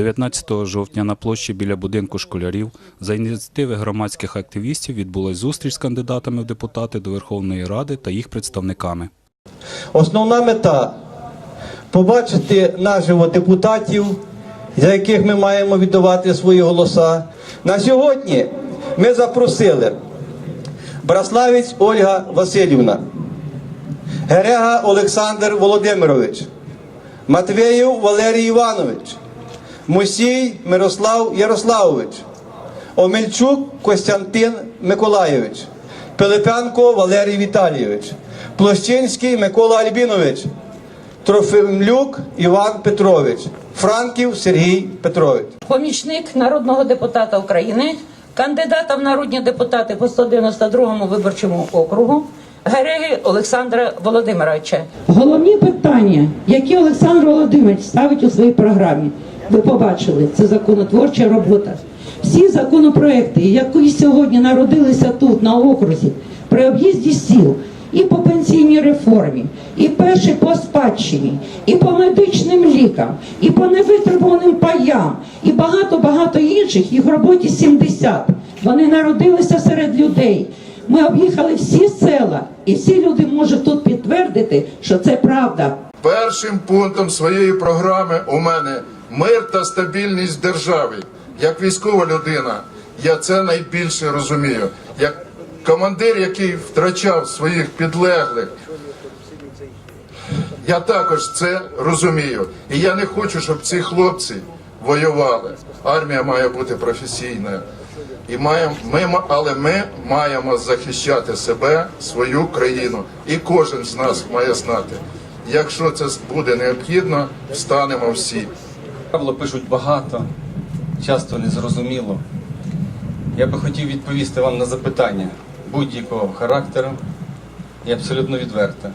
19 жовтня на площі біля будинку школярів за ініціативи громадських активістів відбулась зустріч з кандидатами в депутати до Верховної Ради та їх представниками. Основна мета побачити наживо депутатів, за яких ми маємо віддавати свої голоса. На сьогодні ми запросили Браславець Ольга Васильівна, Герега Олександр Володимирович, Матвєєв Валерій Іванович, Мусій Мирослав Ярославович, Омельчук Костянтин Миколайович, Пилипенко Валерій Віталійович, Площинський Микола Альбінович, Трофимлюк Іван Петрович, Франків Сергій Петрович. помічник народного депутата України, кандидата в народні депутати по 192 виборчому округу Гереги Олександра Володимировича. Головні питання, які Олександр Володимирович ставить у своїй програмі, ви побачили, це законотворча робота. Всі законопроекти, які сьогодні народилися тут, на окрузі, при об'їзді сіл, і по пенсійній реформі, і перші по спадщині, і по медичним лікам, і по невитребуваним паям, і багато-багато інших, їх роботі 70. Вони народилися серед людей. Ми об'їхали всі села, і всі люди можуть тут підтвердити, що це правда. Першим пунктом своєї програми у мене мир та стабільність в державі. Як військова людина, я це найбільше розумію. Як командир, який втрачав своїх підлеглих, я також це розумію. І я не хочу, щоб ці хлопці воювали. Армія має бути професійною. І маємо, ми, але ми маємо захищати себе, свою країну. І кожен з нас має знати. Якщо це буде необхідно, встанемо всі. Правило пишуть багато, часто незрозуміло. Я би хотів відповісти вам на запитання будь-якого характеру і абсолютно відверто.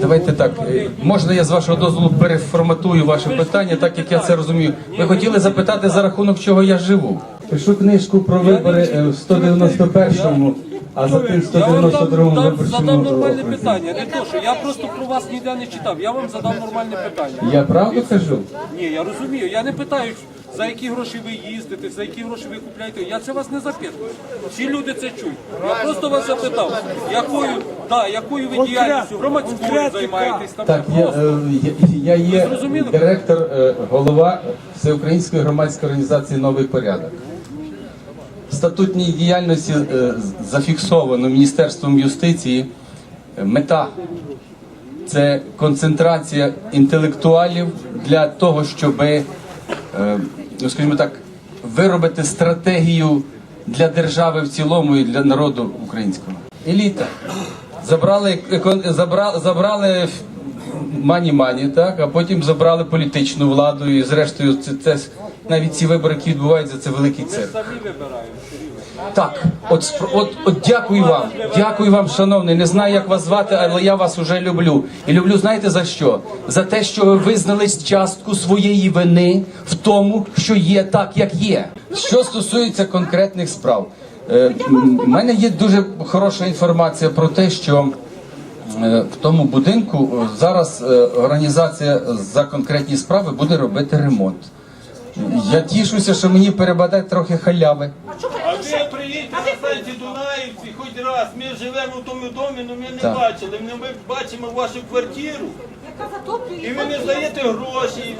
Давайте так, е, можна я з вашого дозволу переформатую ваше питання, так як я це розумію. Ви хотіли запитати, за рахунок чого я живу. Пишу книжку про вибори е, в 191-му, а за тим Я вам дам, 192-му дам, виборчому задам нормальне окрузі. питання. Не то, що я просто про вас ніде не читав. Я вам задав нормальне питання. Я правду кажу? Ні, я розумію. Я не питаю, за які гроші ви їздите, за які гроші ви купляєте. Я це вас не запитую. Всі люди це чують. Я просто вас запитав, якою, да, якою ви діяльністю громадською займаєтесь там. Так, я, Просто. е, я, я є зрозуміли? директор, е, голова Всеукраїнської громадської організації Новий порядок. Статутній діяльності е, зафіксовано Міністерством юстиції е, мета це концентрація інтелектуалів для того, щоб, ну скажімо так, виробити стратегію для держави в цілому і для народу українського. Еліта. Забрали, забрали, забрали мані-мані, так, а потім забрали політичну владу і зрештою це, це навіть ці вибори, які відбуваються, це великий цирк. Так, от, от, от дякую вам, дякую вам, шановний. Не знаю, як вас звати, але я вас уже люблю. І люблю, знаєте за що? За те, що ви визнали частку своєї вини в тому, що є так, як є. Що стосується конкретних справ, е, м, мене є дуже хороша інформація про те, що. Е, В тому будинку е, зараз е, організація за конкретні справи буде робити ремонт. Я тішуся, що мені перебадають трохи халяви. А ви приїдьте на сайті Дунаївці хоч раз. Ми живемо в тому домі, але ми не Так. бачили. Ми, ми бачимо вашу квартиру. І ви не даєте гроші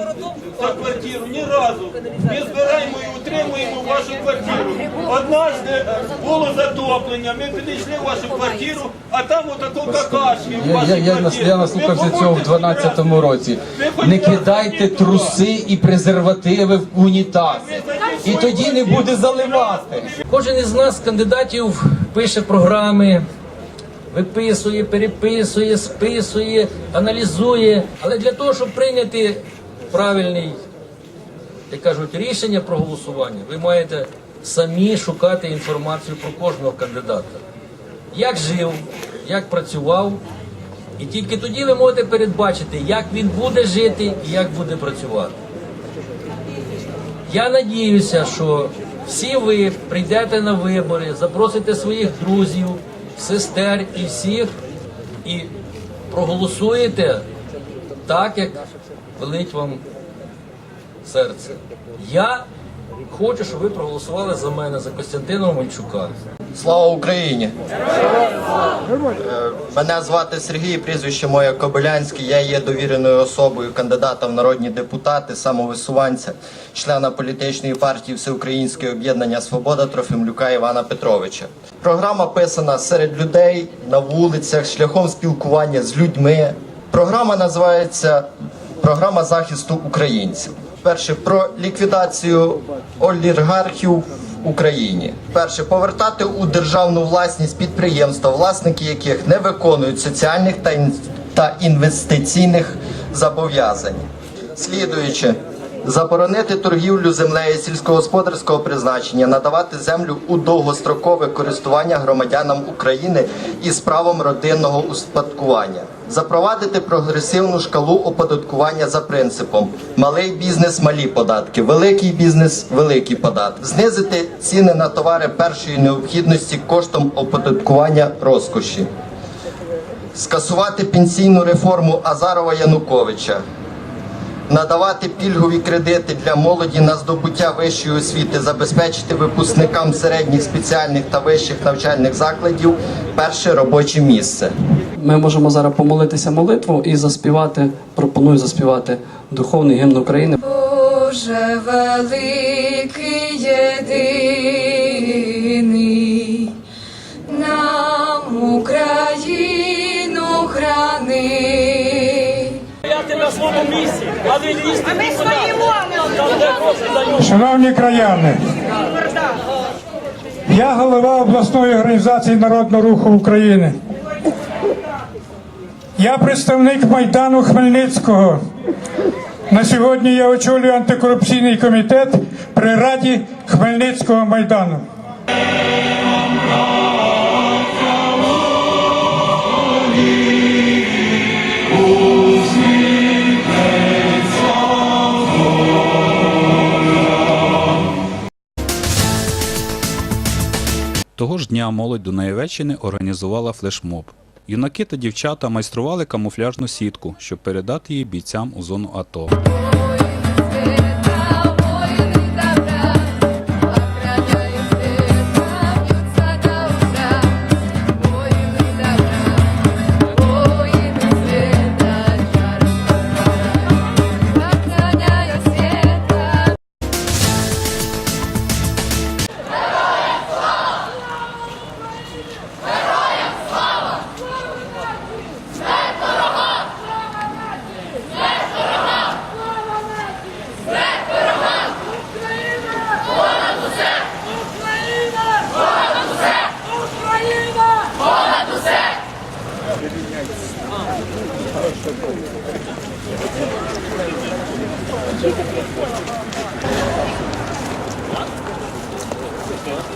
за квартиру ні разу. Ми збираємо і утримуємо вашу квартиру. Однажды е, було затоплення, ми підійшли в вашу квартиру, а там отако какашки в Я, вашій я, я, нас- квартирі. я наслухався цього в 12-му році. Не кидайте труси і презервативи в унітаз. І тоді не буде заливати. Кожен із нас, кандидатів, пише програми, виписує, переписує, списує, аналізує. Але для того, щоб прийняти правильний, як кажуть, рішення про голосування, ви маєте самі шукати інформацію про кожного кандидата. Як жив, як працював. І тільки тоді ви можете передбачити, як він буде жити і як буде працювати. Я надіюся, що всі ви прийдете на вибори, запросите своїх друзів, сестер і всіх, і проголосуєте так, як велить вам серце. Я хочу, щоб ви проголосували за мене, за Костянтина Мальчука. Слава Україні! Е, Мене звати Сергій, прізвище моє Кобилянське. Я є довіреною особою кандидата в народні депутати, самовисуванця, члена політичної партії Всеукраїнське об'єднання Свобода Трофимлюка Івана Петровича. Програма писана серед людей на вулицях, шляхом спілкування з людьми. Програма називається Програма захисту українців. Перше про ліквідацію олігархів в Україні. Перше повертати у державну власність підприємства, власники яких не виконують соціальних та інвестиційних зобов'язань. Слідуючи, заборонити торгівлю землею сільськогосподарського призначення, надавати землю у довгострокове користування громадянам України із правом родинного успадкування. Запровадити прогресивну шкалу оподаткування за принципом малий бізнес, малі податки, великий бізнес, великі податки. Знизити ціни на товари першої необхідності коштом оподаткування розкоші. Скасувати пенсійну реформу Азарова Януковича надавати пільгові кредити для молоді на здобуття вищої освіти, забезпечити випускникам середніх спеціальних та вищих навчальних закладів перше робоче місце. Ми можемо зараз помолитися молитву і заспівати. Пропоную заспівати духовний гімн України. Боже великий єдиний, нам Україну храни. Своєму місці, а. А ми! Там де гроші дають. Шановні краяни, я голова обласної організації Народного руху України. Я представник Майдану Хмельницького. На сьогодні я очолюю антикорупційний комітет при Раді Хмельницького Майдану. Того ж дня молодь Дунаєвеччини організувала флешмоб. Юнаки та дівчата майстрували камуфляжну сітку, щоб передати її бійцям у зону АТО.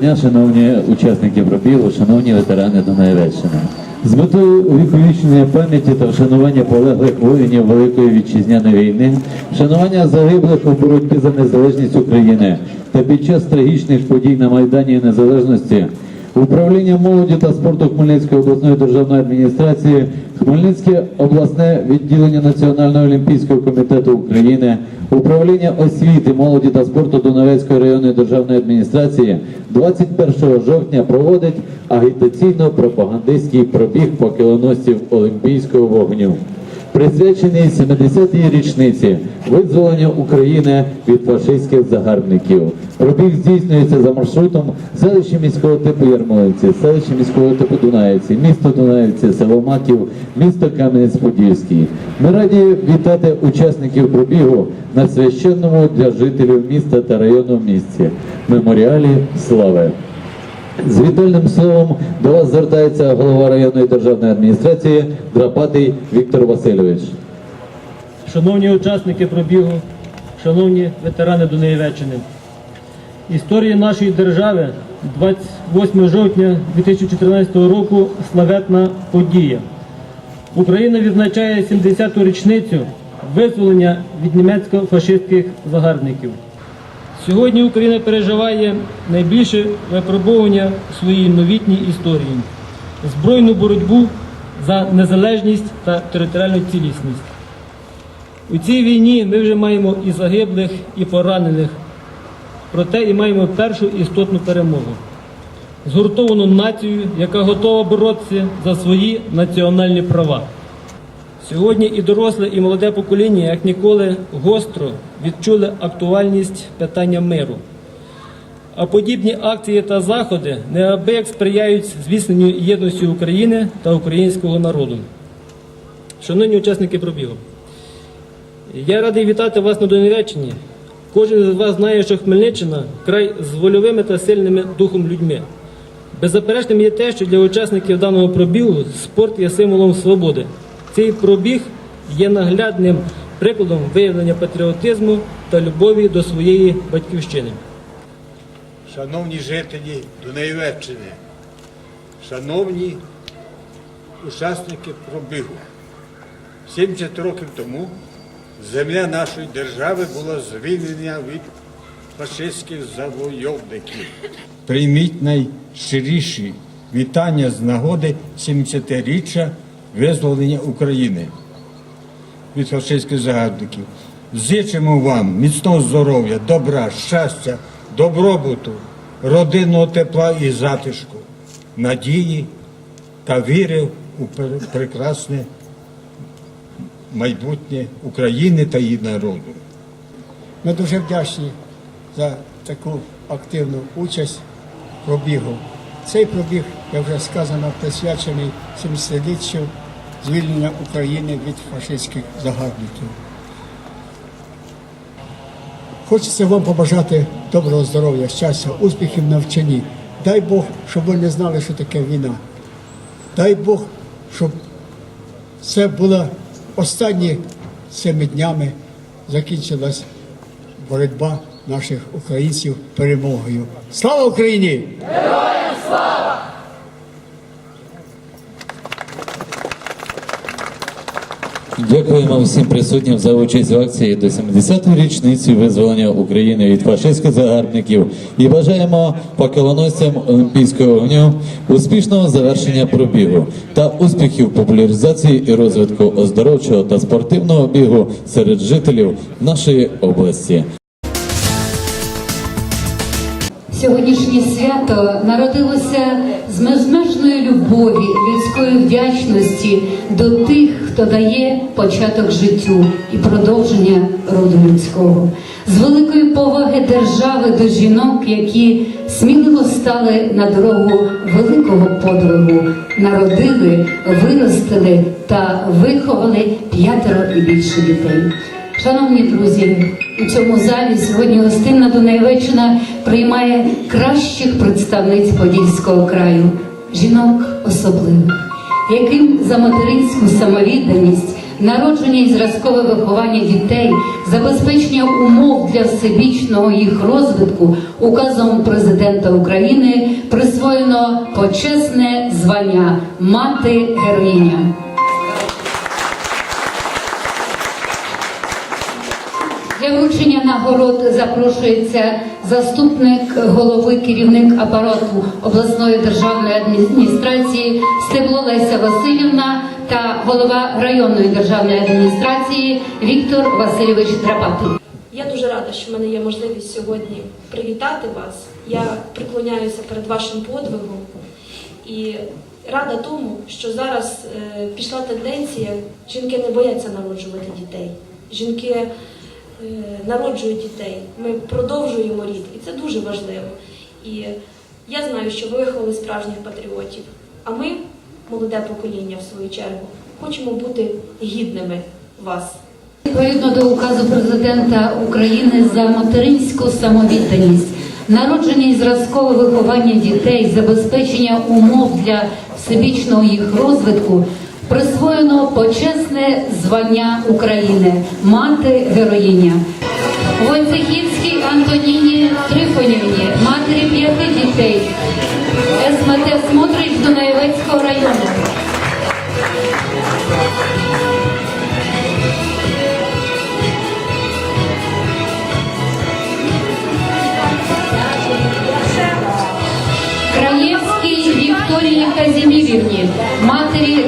дня, шановні учасники пробігу, шановні ветерани Дунаєвеччини. З метою увіковічення пам'яті та вшанування полеглих воїнів Великої вітчизняної війни, вшанування загиблих у боротьбі за незалежність України та під час трагічних подій на Майдані Незалежності Управління молоді та спорту Хмельницької обласної державної адміністрації, Хмельницьке обласне відділення Національного олімпійського комітету України, управління освіти, молоді та спорту Донецької районної державної адміністрації 21 жовтня проводить агітаційно-пропагандистський пробіг по кілоносців Олімпійського вогню присвячений 70-й річниці визволення України від фашистських загарбників. Пробіг здійснюється за маршрутом селище міського типу Ярмолинці, селище міського типу Дунаївці, місто Дунаївці, село Маків, місто Кам'янець-Подільський. Ми раді вітати учасників пробігу на священному для жителів міста та району місці меморіалі слави. З вітальним словом до вас звертається голова районної державної адміністрації Драпатий Віктор Васильович. шановні учасники пробігу, шановні ветерани Донеєвеччини. Історія нашої держави 28 жовтня 2014 року славетна подія. Україна відзначає 70-ту річницю визволення від німецько-фашистських загарбників. Сьогодні Україна переживає найбільше випробування своїй новітній історії збройну боротьбу за незалежність та територіальну цілісність. У цій війні ми вже маємо і загиблих, і поранених, проте і маємо першу істотну перемогу. Згуртовану націю, яка готова боротися за свої національні права. Сьогодні і доросле, і молоде покоління, як ніколи, гостро відчули актуальність питання миру. А подібні акції та заходи неабияк сприяють зміцненню єдності України та українського народу. Шановні учасники пробігу, я радий вітати вас на Донеччині. Кожен з вас знає, що Хмельниччина край з вольовими та сильними духом людьми. Беззаперечним є те, що для учасників даного пробігу спорт є символом свободи. Цей пробіг є наглядним прикладом виявлення патріотизму та любові до своєї батьківщини. Шановні жителі Дунаєвеччини, шановні учасники пробігу, 70 років тому земля нашої держави була звільнена від фашистських завойовників. Прийміть найщиріші вітання з нагоди 70-річчя визволення України від фашистських загарбників. Зичимо вам міцного здоров'я, добра, щастя, добробуту, родинного тепла і затишку, надії та віри у прекрасне майбутнє України та її народу. Ми дуже вдячні за таку активну участь пробігу. Цей пробіг, як вже сказано, присвячений 70-літтю звільнення України від фашистських загарбників. Хочеться вам побажати доброго здоров'я, щастя, успіхів навчанні. Дай Бог, щоб ви не знали, що таке війна. Дай Бог, щоб це було останні цими днями закінчилась боротьба наших українців перемогою. Слава Україні! Дякуємо всім присутнім за участь в акції до 70-ї річниці визволення України від фашистських загарбників і бажаємо поколоносцям Олімпійського вогню успішного завершення пробігу та успіхів популяризації і розвитку оздоровчого та спортивного бігу серед жителів нашої області. Сьогоднішнє свято народилося з безмежної любові, людської вдячності до тих, хто дає початок життю і продовження роду людського, з великої поваги держави до жінок, які сміливо стали на дорогу великого подвигу, народили, виростили та виховали п'ятеро і більше дітей. Шановні друзі, у цьому залі сьогодні гостинна Дунаєвеччина приймає кращих представниць Подільського краю, жінок особливих, яким за материнську самовідданість, народження і зразкове виховання дітей, забезпечення умов для всебічного їх розвитку указом президента України присвоєно почесне звання мати героїня. Вручення нагород запрошується заступник голови керівник апарату обласної державної адміністрації Стебло Леся Васильівна та голова районної державної адміністрації Віктор Васильович Драпатий. Я дуже рада, що в мене є можливість сьогодні привітати вас. Я приклоняюся перед вашим подвигом і рада тому, що зараз е, пішла тенденція, жінки не бояться народжувати дітей. Жінки е, народжують дітей. Ми продовжуємо рід, і це дуже важливо. І я знаю, що ви виховали справжніх патріотів. А ми, молоде покоління, в свою чергу, хочемо бути гідними вас. Відповідно до указу президента України за материнську самовідданість, народження і зразкове виховання дітей, забезпечення умов для всебічного їх розвитку, присвоєно почесне звання України Мати героїня. Войцехівській Антоніні Трифонівні, матері п'яти дітей, СМТ Смотрич Дунаєвецького району. Краєвській Вікторії Казімірівні, матері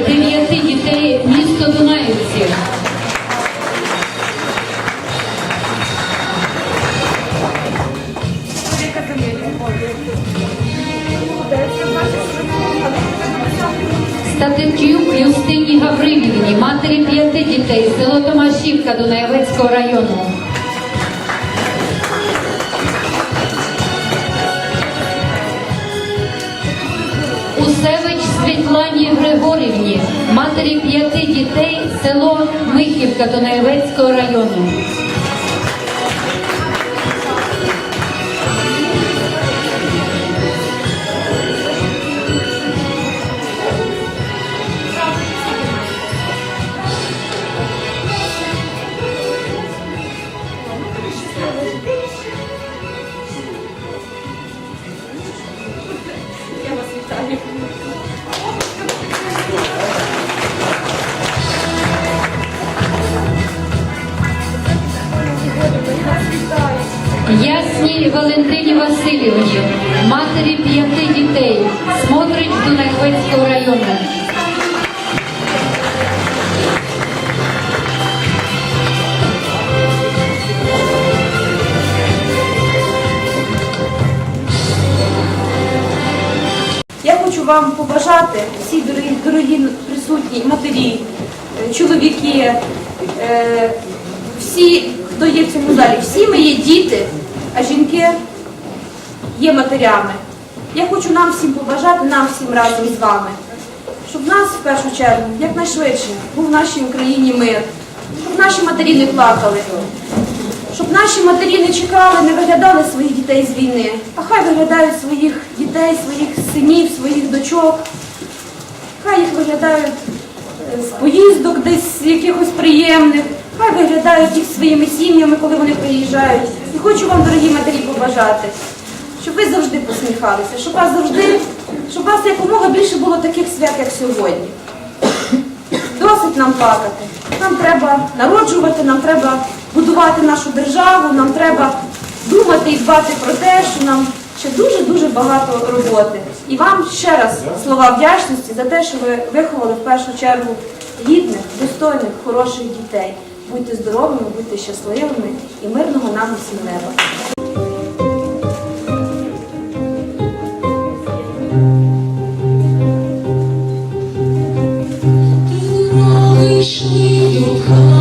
Томашівка Дунаєвецького району. Усевич Світлані Григорівні, матері п'яти дітей, село Михівка Дунаєвецького району. Вам побажати всі дорогі, дорогі присутні матері, е, чоловіки, е, всі, хто є в цьому залі, всі ми є діти, а жінки є матерями. Я хочу нам всім побажати, нам всім разом з вами, щоб нас в першу чергу якнайшвидше був в нашій Україні мир, щоб наші матері не плакали, щоб наші матері не чекали, не виглядали своїх дітей з війни, а хай виглядають своїх дітей, своїх синів, своїх дочок. Хай їх виглядають е, з поїздок десь якихось приємних, хай виглядають їх своїми сім'ями, коли вони приїжджають. І хочу вам, дорогі матері, побажати, щоб ви завжди посміхалися, щоб вас завжди, щоб вас якомога більше було таких свят, як сьогодні. Досить нам плакати. Нам треба народжувати, нам треба будувати нашу державу, нам треба думати і дбати про те, що нам ще дуже-дуже багато роботи. І вам ще раз слова вдячності за те, що ви виховали в першу чергу гідних, достойних, хороших дітей. Будьте здоровими, будьте щасливими і мирного нам усім неба. Вийшли до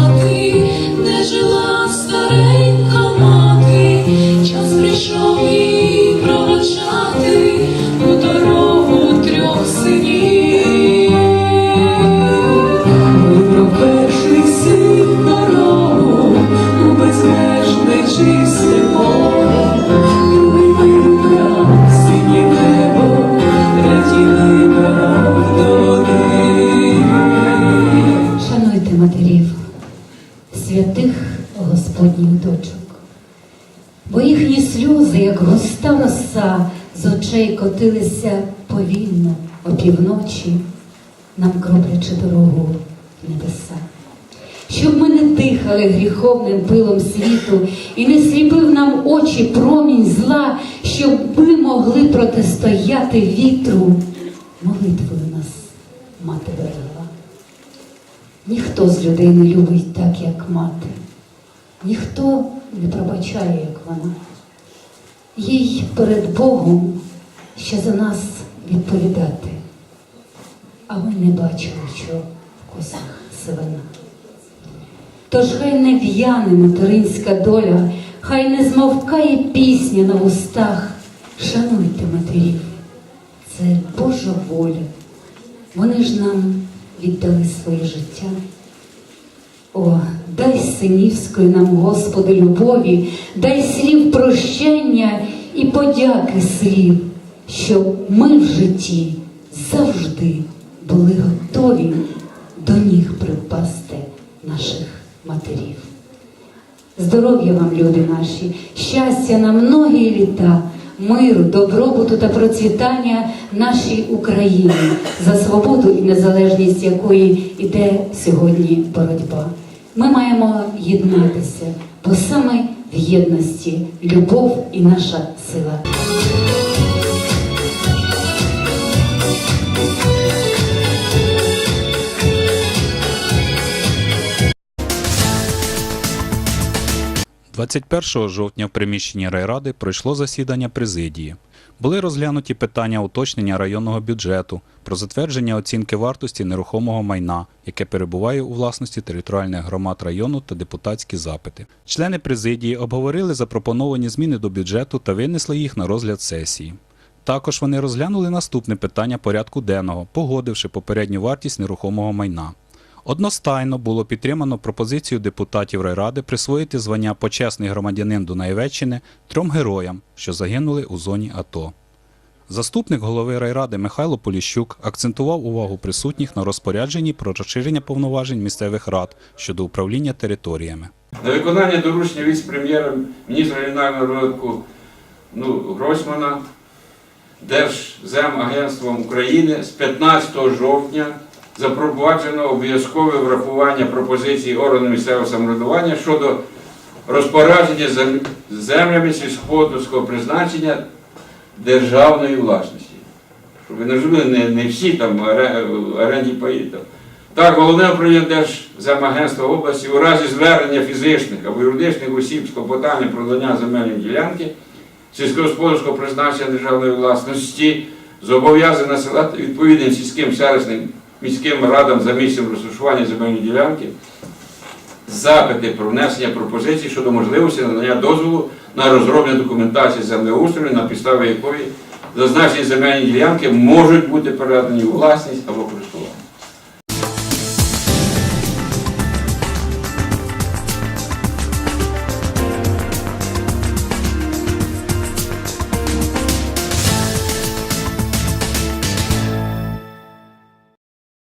повільно опівночі, нам кроплячи дорогу в небеса. Щоб ми не дихали гріховним пилом світу і не сліпив нам очі промінь зла, щоб ми могли протистояти вітру, молитвою нас мати берегла. Ніхто з людей не любить так, як мати. Ніхто не пробачає, як вона. Їй перед Богом ще за нас відповідати. А ми не бачили, що в косах сивина. Тож хай не в'яне материнська доля, хай не змовкає пісня на вустах. Шануйте матерів, це Божа воля. Вони ж нам віддали своє життя. О, дай синівської нам, Господи, любові, дай слів прощення і подяки слів, щоб ми в житті завжди були готові до ніг припасти наших матерів. Здоров'я вам, люди наші, щастя на многі літа, миру, добробуту та процвітання нашій Україні, за свободу і незалежність якої іде сьогодні боротьба. Ми маємо єднатися, бо саме в єдності любов і наша сила. – 21 жовтня в приміщенні райради пройшло засідання президії. Були розглянуті питання уточнення районного бюджету про затвердження оцінки вартості нерухомого майна, яке перебуває у власності територіальних громад району та депутатські запити. Члени президії обговорили запропоновані зміни до бюджету та винесли їх на розгляд сесії. Також вони розглянули наступне питання порядку денного, погодивши попередню вартість нерухомого майна. Одностайно було підтримано пропозицію депутатів райради присвоїти звання почесний громадянин Дунаєвеччини трьом героям, що загинули у зоні АТО. Заступник голови райради Михайло Поліщук акцентував увагу присутніх на розпорядженні про розширення повноважень місцевих рад щодо управління територіями. На виконання доручення віце-прем'єра, міністра регіонального розвитку ну, Гройсмана Держземагентством України з 15 жовтня запроваджено обов'язкове врахування пропозицій органу місцевого самоврядування щодо розпорядження зем- землями сільськогосподарського призначення державної власності. Щоб ви не розуміли, не, не всі там оренді. Там. Так, головне управління Держземагентства області у разі звернення фізичних або юридичних осіб з клопотанням про надання земельної ділянки сільськогосподарського призначення державної власності зобов'язане надсилати відповідним сільським селищним міським радам за місцем розташування земельної ділянки запити про внесення пропозицій щодо можливості надання дозволу на розроблення документації землеустрою, на підставі якої зазначені земельні ділянки можуть бути передані у власність або